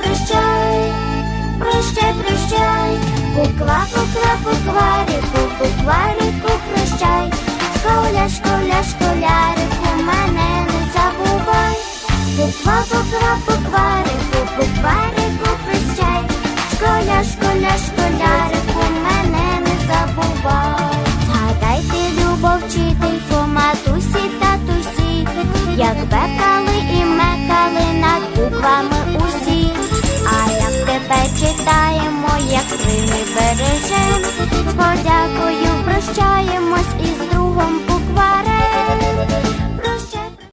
прощай, прощай, прощай, кукла, кукла, кукварику, кукварику, прощай, школя, школя, школярику, мене не забувай, кукла, кукла, кукла. А як тебе читаємо, як ми бережем,